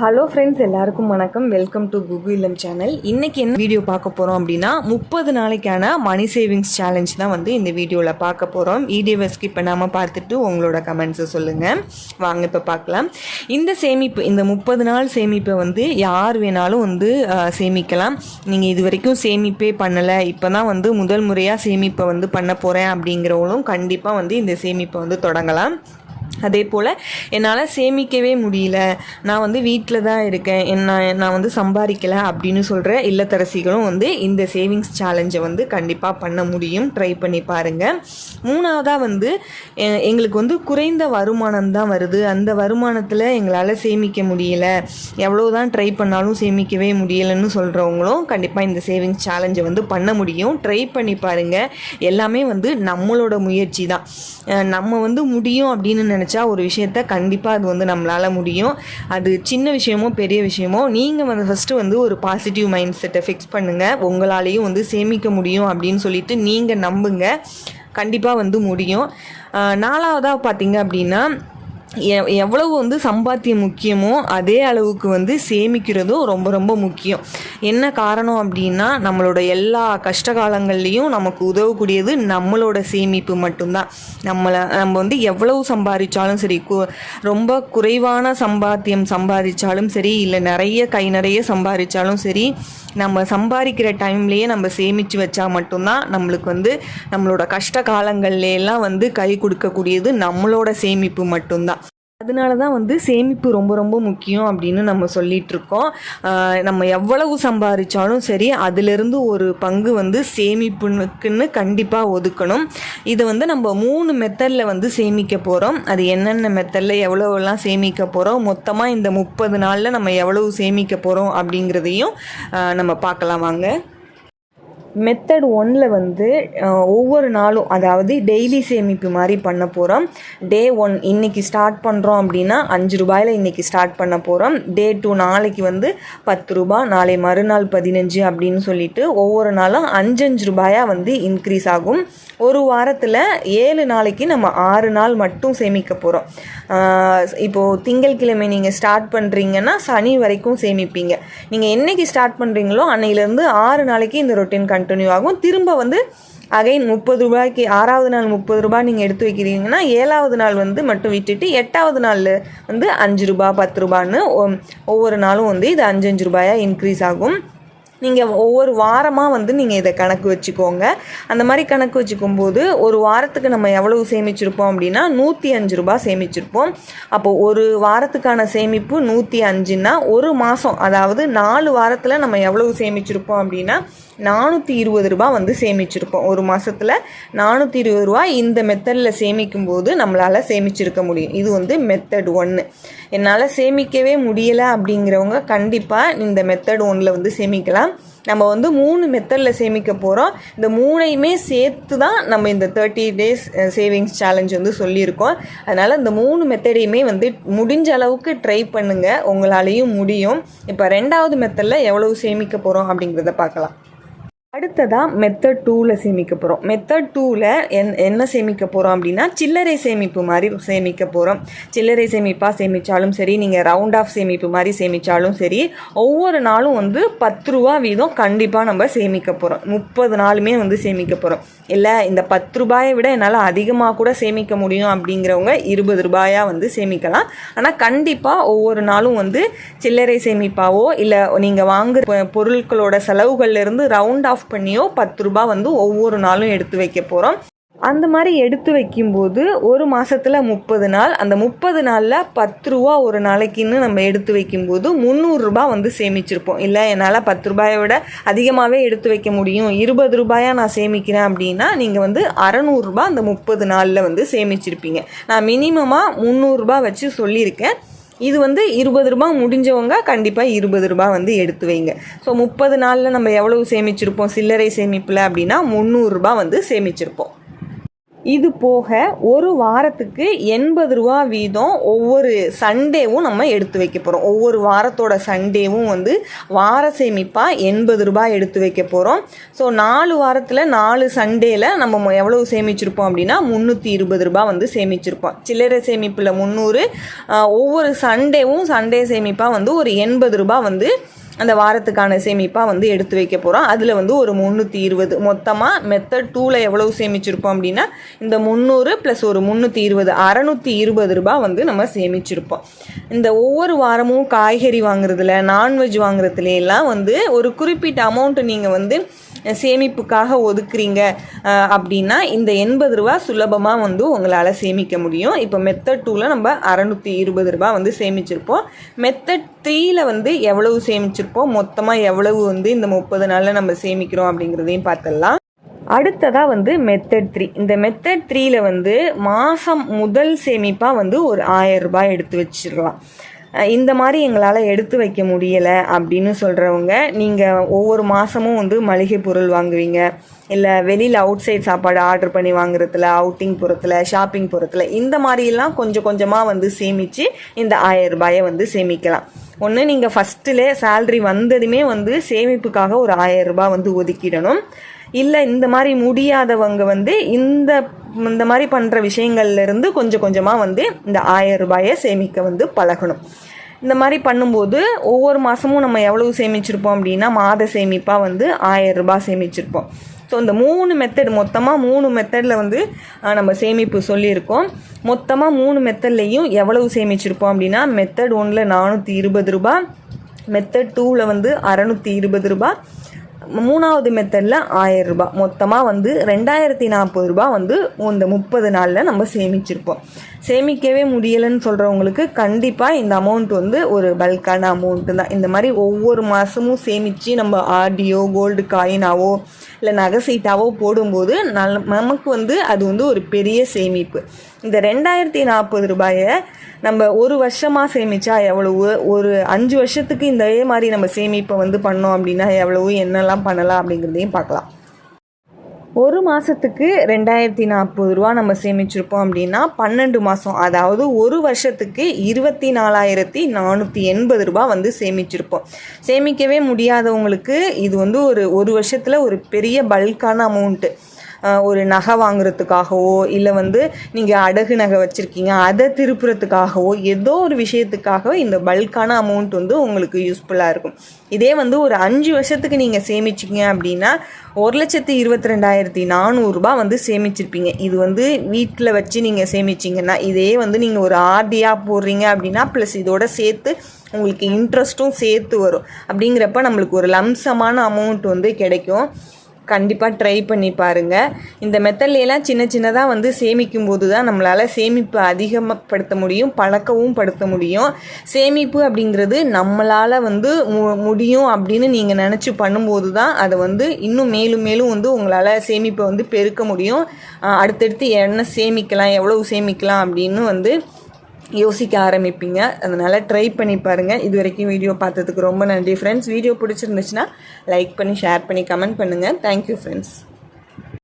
Hello friends எல்லாருக்கும் வணக்கம். Welcome to குகு இல்லம் சேனல் இன்றைக்கி என்ன வீடியோ பார்க்க போகிறோம் அப்படின்னா முப்பது நாளைக்கான மணி சேவிங்ஸ் சேலஞ்ச் தான் வந்து இந்த வீடியோவில் பார்க்க போகிறோம் வீடியோவை ஸ்கிப் பண்ணாமல் பார்த்துட்டு உங்களோட கமெண்ட்ஸை சொல்லுங்கள் வாங்க இப்போ பார்க்கலாம். இந்த சேமிப்பு இந்த முப்பது நாள் சேமிப்பை வந்து யார் வேணாலும் வந்து சேமிக்கலாம். நீங்கள் இது வரைக்கும் சேமிப்பே பண்ணலை. இப்போ தான் வந்து முதல் முறையாக சேமிப்பை வந்து பண்ண போகிறேன் அப்படிங்கிறவங்களும் கண்டிப்பாக வந்து இந்த சேமிப்பை வந்து தொடங்கலாம். அதே போல் என்னால் சேமிக்கவே முடியல. நான் வந்து வீட்டில் தான் இருக்கேன். என்ன நான் வந்து சம்பாதிக்கலை அப்படின்னு சொல்கிற இல்லத்தரசிகளும் வந்து இந்த சேவிங்ஸ் சேலஞ்சை வந்து கண்டிப்பாக பண்ண முடியும். ட்ரை பண்ணி பாருங்கள் மூணாவதாக வந்து எங்களுக்கு வந்து குறைந்த வருமானம் தான் வருது. அந்த வருமானத்தில் எங்களால் சேமிக்க முடியல. எவ்வளோ தான் ட்ரை பண்ணாலும் சேமிக்கவே முடியலைன்னு சொல்கிறவங்களும் கண்டிப்பாக இந்த சேவிங்ஸ் சேலஞ்சை வந்து பண்ண முடியும். ட்ரை பண்ணி பாருங்கள் எல்லாமே வந்து நம்மளோட முயற்சி தான். நம்ம வந்து முடியும் அப்படின்னு நினச்சா ஒரு விஷயத்த கண்டிப்பாக அது வந்து நம்மளால் முடியும். அது சின்ன விஷயமோ பெரிய விஷயமோ நீங்கள் வந்து ஃபஸ்ட்டு வந்து ஒரு பாசிட்டிவ் மைண்ட் செட்டை ஃபிக்ஸ் பண்ணுங்கள் உங்களாலேயும் வந்து சேமிக்க முடியும் அப்படின்னு சொல்லிட்டு நீங்கள் நம்புங்க. கண்டிப்பாக வந்து முடியும். நாலாவதாக பார்த்தீங்க அப்படின்னா எவ்வளவு வந்து சம்பாத்தியம் முக்கியமோ அதே அளவுக்கு வந்து சேமிக்கிறதும் ரொம்ப ரொம்ப முக்கியம். என்ன காரணம் அப்படின்னா நம்மளோட எல்லா கஷ்ட காலங்கள்லேயும் நமக்கு உதவக்கூடியது நம்மளோட சேமிப்பு மட்டும்தான். நம்மளை நம்ம வந்து எவ்வளவு சம்பாதிச்சாலும் சரி கு- ரொம்ப குறைவான சம்பாத்தியம் சம்பாதிச்சாலும் சரி இல்லை நிறைய கை நிறைய சம்பாதிச்சாலும் சரி நம்ம சம்பாதிக்கிற டைம்லேயே நம்ம சேமித்து வச்சா மட்டும்தான் நம்மளுக்கு வந்து நம்மளோட கஷ்ட காலங்கள்லாம் வந்து கை கொடுக்கக்கூடியது நம்மளோட சேமிப்பு மட்டும்தான். அதனால தான் வந்து சேமிப்பு ரொம்ப ரொம்ப முக்கியம் அப்படின்னு நம்ம சொல்லிட்டு இருக்கோம் நம்ம எவ்வளவு சம்பாதிச்சாலும் சரி அதிலிருந்து ஒரு பங்கு வந்து சேமிப்புக்குன்னு கண்டிப்பாக ஒதுக்கணும். இதை வந்து நம்ம மூணு மெத்தடில் வந்து சேமிக்க போகிறோம் அது என்னென்ன மெத்தடில் எவ்வளோலாம் சேமிக்க போகிறோம் மொத்தமாக இந்த முப்பது நாளில் நம்ம எவ்வளவு சேமிக்க போகிறோம் அப்படிங்கிறதையும் நம்ம பார்க்கலாம் வாங்க. மெத்தட் ஒன்ல வந்து ஒவ்வொரு நாளும் அதாவது டெய்லி சேமிப்பு மாதிரி பண்ண போகிறோம் டே ஒன் இன்னைக்கு ஸ்டார்ட் பண்ணுறோம் அப்படின்னா அஞ்சு ரூபாயில் இன்னைக்கு ஸ்டார்ட் பண்ண போகிறோம் டே டூ நாளைக்கு வந்து பத்து ரூபாய் நாளை மறுநாள் பதினஞ்சு அப்படின்னு சொல்லிட்டு ஒவ்வொரு நாளும் அஞ்சஞ்சு ரூபாயாக வந்து இன்க்ரீஸ் ஆகும். ஒரு வாரத்தில் ஏழு நாளைக்கு நம்ம ஆறு நாள் மட்டும் சேமிக்க போகிறோம் இப்போது திங்கட்கிழமை நீங்கள் ஸ்டார்ட் பண்ணுறீங்கன்னா சனி வரைக்கும் சேமிப்பீங்க. நீங்கள் என்னைக்கு ஸ்டார்ட் பண்ணுறீங்களோ அன்னையிலேருந்து ஆறு நாளைக்கு இந்த ரொட்டீன் கண்டினியூ ஆகும். திரும்ப வந்து அகைன் முப்பது ரூபாய்க்கு ஆறாவது நாள் முப்பது ரூபாய் நீங்கள் எடுத்து வைக்கிறீங்கன்னா ஏழாவது நாள் வந்து மட்டும் விட்டுட்டு எட்டாவது நாளில் வந்து அஞ்சு ரூபாய் பத்து ரூபான்னு ஒ- ஒவ்வொரு நாளும் வந்து இது அஞ்சு அஞ்சு ரூபாயாக இன்க்ரீஸ் ஆகும். நீங்கள் ஒவ்வொரு வாரமாக வந்து நீங்கள் இதை கணக்கு வச்சுக்கோங்க. அந்த மாதிரி கணக்கு வச்சுக்கும் போது ஒரு வாரத்துக்கு நம்ம எவ்வளவு சேமிச்சிருப்போம் அப்படின்னா நூற்றி அஞ்சு ரூபாய் சேமிச்சிருப்போம். அப்போது ஒரு வாரத்துக்கான சேமிப்பு நூற்றி அஞ்சுன்னா ஒரு மாதம் அதாவது நாலு வாரத்தில் நம்ம எவ்வளவு சேமிச்சிருப்போம் அப்படின்னா நானூற்றி இருபது ரூபாய் வந்து சேமிச்சிருப்போம் ஒரு மாதத்தில் நானூற்றி இருபது ரூபா இந்த மெத்தடில் சேமிக்கும் போது நம்மளால் சேமிச்சிருக்க முடியும். இது வந்து மெத்தட் ஒன்று என்னால் சேமிக்கவே முடியலை அப்படிங்கிறவங்க கண்டிப்பாக இந்த மெத்தட் ஒன்றில் வந்து சேமிக்கலாம். நம்ம வந்து மூணு மெத்தடில் சேமிக்க போகிறோம் இந்த மூணையுமே சேர்த்து தான் நம்ம இந்த தேர்ட்டி டேஸ் சேவிங்ஸ் சேலஞ்ச் வந்து சொல்லியிருக்கோம். அதனால் இந்த மூணு மெத்தடையுமே வந்து முடிஞ்ச அளவுக்கு ட்ரை பண்ணுங்கள் உங்களாலேயும் முடியும். இப்போ ரெண்டாவது மெத்தடில் எவ்வளவு சேமிக்க போகிறோம் அப்படிங்கிறத பார்க்கலாம். அடுத்ததாக மெத்தட் டூவில் சேமிக்க போகிறோம் மெத்தட் டூவில் என் என்ன சேமிக்க போகிறோம் அப்படின்னா சில்லறை சேமிப்பு மாதிரி சேமிக்க போகிறோம் சில்லறை சேமிப்பாக சேமித்தாலும் சரி நீங்கள் ரவுண்ட் ஆஃப் சேமிப்பு மாதிரி சேமித்தாலும் சரி ஒவ்வொரு நாளும் வந்து பத்து ரூபா வீதம் கண்டிப்பாக நம்ம சேமிக்க போகிறோம் முப்பது நாளுமே வந்து சேமிக்க போகிறோம் இல்லை இந்த பத்து ரூபாயை விட என்னால் அதிகமாக கூட சேமிக்க முடியும் அப்படிங்கிறவங்க இருபது ரூபாயாக வந்து சேமிக்கலாம். ஆனால் கண்டிப்பாக ஒவ்வொரு நாளும் வந்து சில்லறை சேமிப்பாவோ இல்லை நீங்கள் வாங்குற பொருட்களோட செலவுகள்லேருந்து ரவுண்ட் ஆஃப் பண்ணியோ பத்து ரூபாய் வந்து ஒவ்வொரு நாளும் எடுத்து வைக்க போகிறோம் அந்த மாதிரி எடுத்து வைக்கும்போது ஒரு மாதத்தில் முப்பது நாள் அந்த முப்பது நாளில் பத்து ரூபா ஒரு நாளைக்குன்னு நம்ம எடுத்து வைக்கும்போது முந்நூறுரூபா வந்து சேமிச்சிருப்போம். இல்லை என்னால் பத்து ரூபாயை விட அதிகமாகவே எடுத்து வைக்க முடியும். இருபது ரூபாயாக நான் சேமிக்கிறேன் அப்படின்னா நீங்கள் வந்து அறநூறுரூபா அந்த முப்பது நாளில் வந்து சேமிச்சிருப்பீங்க. நான் மினிமமாக முந்நூறுரூபா வச்சு சொல்லியிருக்கேன். இது வந்து இருபது ரூபாய் முடிஞ்சவங்க கண்டிப்பாக இருபது ரூபாய் வந்து எடுத்து வைங்க. ஸோ முப்பது நாளில் நம்ம எவ்வளவு சேமிச்சிருப்போம்? சில்லறை சேமிப்பில் அப்படின்னா முந்நூறுரூபா வந்து சேமிச்சிருப்போம். இது போக ஒரு வாரத்துக்கு எண்பது ரூபா வீதம் ஒவ்வொரு சண்டேவும் நம்ம எடுத்து வைக்க போகிறோம் ஒவ்வொரு வாரத்தோட சண்டேவும் வந்து வார சேமிப்பாக எண்பது ரூபாய் எடுத்து வைக்க போகிறோம் ஸோ நாலு வாரத்தில் நாலு சண்டேல நம்ம எவ்வளோ எவ்வளவு சேமிச்சிருப்போம் அப்படின்னா முந்நூற்றி இருபது ரூபாய் வந்து சேமிச்சிருப்போம். சில்லறை சேமிப்பில் முந்நூறு ஒவ்வொரு சண்டேவும் சண்டே சேமிப்பாக வந்து ஒரு எண்பது ரூபாய் வந்து அந்த வாரத்துக்கான சேமிப்பாக வந்து எடுத்து வைக்க போகிறோம் அதில் வந்து ஒரு முந்நூற்றி இருபது. மொத்தமாக மெத்தட் டூவில் எவ்வளவு சேமிச்சிருப்போம் அப்படின்னா இந்த முந்நூறு ப்ளஸ் ஒரு முந்நூற்றி இருபது அறநூற்றி இருபது ரூபாய் வந்து நம்ம சேமிச்சிருப்போம். இந்த ஒவ்வொரு வாரமும் காய்கறி வாங்குறதுல நான்வெஜ் வாங்குறதுல எல்லாம் வந்து ஒரு குறிப்பிட்ட அமௌண்ட்டு நீங்கள் வந்து சேமிப்புக்காக ஒதுக்குறீங்க அப்படின்னா இந்த எண்பது ரூபா சுலபமாக வந்து உங்களால் சேமிக்க முடியும். இப்போ மெத்தட் டூவில் நம்ம அறநூற்றி இருபது ரூபா வந்து சேமிச்சிருப்போம். மெத்தட் த்ரீயில் வந்து எவ்வளவு சேமிச்சிருப்போம்? மொத்தமாக எவ்வளவு வந்து இந்த முப்பது நாளில் நம்ம சேமிக்கிறோம் அப்படிங்கிறதையும் பார்த்துடலாம். அடுத்ததாக வந்து மெத்தட் த்ரீ இந்த மெத்தட் த்ரீயில் வந்து மாதம் முதல் சேமிப்பாக வந்து ஒரு ஆயிரம் ரூபாய் எடுத்து வச்சிடலாம். இந்த மாதிரி எங்களால் எடுத்து வைக்க முடியலை அப்படின்னு சொல்கிறவங்க நீங்கள் ஒவ்வொரு மாதமும் வந்து மளிகை பொருள் வாங்குவீங்க. இல்லை வெளியில் அவுட் சைட் சாப்பாடு ஆர்டர் பண்ணி வாங்குறதுல அவுட்டிங் போகிறதுல ஷாப்பிங் போகிறதுல இந்த மாதிரியெல்லாம் கொஞ்சம் கொஞ்சமாக வந்து சேமித்து இந்த ஆயிரம் ரூபாயை வந்து சேமிக்கலாம். ஒன்று நீங்கள் ஃபஸ்ட்டில் சேல்ரி வந்ததுமே வந்து சேமிப்புக்காக ஒரு ஆயிரம் ரூபாய் வந்து ஒதுக்கிடணும். இல்லை இந்த மாதிரி முடியாதவங்க வந்து இந்த இந்த மாதிரி பண்ணுற விஷயங்கள்லேருந்து கொஞ்சம் கொஞ்சமாக வந்து இந்த ஆயிரம் ரூபாயை சேமிக்க வந்து பழகணும். இந்த மாதிரி பண்ணும்போது ஒவ்வொரு மாதமும் நம்ம எவ்வளவு சேமிச்சிருப்போம் அப்படின்னா மாத சேமிப்பாக வந்து ஆயிரம் ரூபாய் சேமிச்சிருப்போம். ஸோ இந்த மூணு மெத்தட் மொத்தமாக மூணு மெத்தடில் வந்து நம்ம சேமிப்பு சொல்லியிருக்கோம். மொத்தமாக மூணு மெத்தட்லேயும் எவ்வளவு சேமிச்சிருப்போம் அப்படின்னா மெத்தட் ஒன்றில் நானூற்றி இருபது ரூபா மெத்தட் டூவில் வந்து அறநூற்றி இருபது ரூபாய் மூணாவது மெத்தடில் ஆயிரம் ரூபாய். மொத்தமாக வந்து ரெண்டாயிரத்தி நாற்பது ரூபாய் வந்து இந்த முப்பது நாளில் நம்ம சேமிச்சிருப்போம். சேமிக்கவே முடியலைன்னு சொல்கிறவங்களுக்கு கண்டிப்பாக இந்த அமௌண்ட் வந்து ஒரு பல்கான அமௌண்ட்டு தான். இந்த மாதிரி ஒவ்வொரு மாதமும் சேமித்து நம்ம ஆடியோ கோல்டு காயினாவோ இல்லை நகை சீட்டாவோ போடும்போது நல் நமக்கு வந்து அது வந்து ஒரு பெரிய சேமிப்பு. இந்த ரெண்டாயிரத்தி நாற்பது ரூபாயை நம்ம ஒரு வருஷமாக சேமித்தா எவ்வளவு? ஒரு அஞ்சு வருஷத்துக்கு இந்த மாதிரி நம்ம சேமிப்பை வந்து பண்ணோம் அப்படின்னா எவ்வளவு? என்னெல்லாம் பண்ணலாம் அப்படிங்கிறதையும் பார்க்கலாம். ஒரு மாதத்துக்கு ரெண்டாயிரத்தி நாற்பது ரூபா நம்ம சேமிச்சிருப்போம் அப்படின்னா பன்னெண்டு மாதம் அதாவது ஒரு வருஷத்துக்கு இருபத்தி நாலாயிரத்தி நானூற்றி எண்பது ரூபா வந்து சேமிச்சிருப்போம். சேமிக்கவே முடியாதவங்களுக்கு இது வந்து ஒரு ஒரு வருஷத்தில் ஒரு பெரிய பல்கான அமௌண்ட்டு ஒரு நகை வாங்குறதுக்காகவோ இல்லை வந்து நீங்கள் அடகு நகை வச்சுருக்கீங்க அதை திருப்புறதுக்காகவோ ஏதோ ஒரு விஷயத்துக்காகவோ இந்த பல்கான அமௌண்ட் வந்து உங்களுக்கு யூஸ்ஃபுல்லாக இருக்கும். இதே வந்து ஒரு அஞ்சு வருஷத்துக்கு நீங்கள் சேமிச்சிங்க அப்படின்னா ஒரு லட்சத்து இருபத்தி ரெண்டாயிரத்தி நானூறுரூபா வந்து சேமிச்சிருப்பீங்க. இது வந்து வீட்டில் வச்சு நீங்கள் சேமிச்சிங்கன்னா இதே வந்து நீங்கள் ஒரு ஆர்டியாக போடுறீங்க அப்படின்னா ப்ளஸ் இதோட சேர்த்து உங்களுக்கு இன்ட்ரெஸ்ட்டும் சேர்த்து வரும். அப்படிங்கிறப்ப நம்மளுக்கு ஒரு லம்சமான அமௌண்ட் வந்து கிடைக்கும். கண்டிப்பாக ட்ரை பண்ணி பாருங்கள் இந்த மெத்தட்லாம் சின்ன சின்னதாக வந்து சேமிக்கும் போது தான் நம்மளால் சேமிப்பு அதிகப்படுத்த முடியும் பழக்கவும் படுத்த முடியும். சேமிப்பு அப்படிங்கிறது நம்மளால் வந்து மு முடியும் அப்படின்னு நீங்கள் நினச்சி பண்ணும்போது தான் அதை வந்து இன்னும் மேலும் மேலும் வந்து உங்களால் சேமிப்பை வந்து பெருக்க முடியும். அடுத்தடுத்து என்ன சேமிக்கலாம் எவ்வளவு சேமிக்கலாம் அப்படின்னு வந்து யோசிக்க ஆரம்பிப்பீங்க. அதனால் ட்ரை பண்ணி பாருங்கள் இது வரைக்கும் வீடியோ பார்த்ததுக்கு ரொம்ப நன்றி ஃப்ரெண்ட்ஸ் வீடியோ பிடிச்சிருந்துச்சுன்னா லைக் பண்ணி ஷேர் பண்ணி கமெண்ட் பண்ணுங்கள் தேங்க்யூ ஃப்ரெண்ட்ஸ்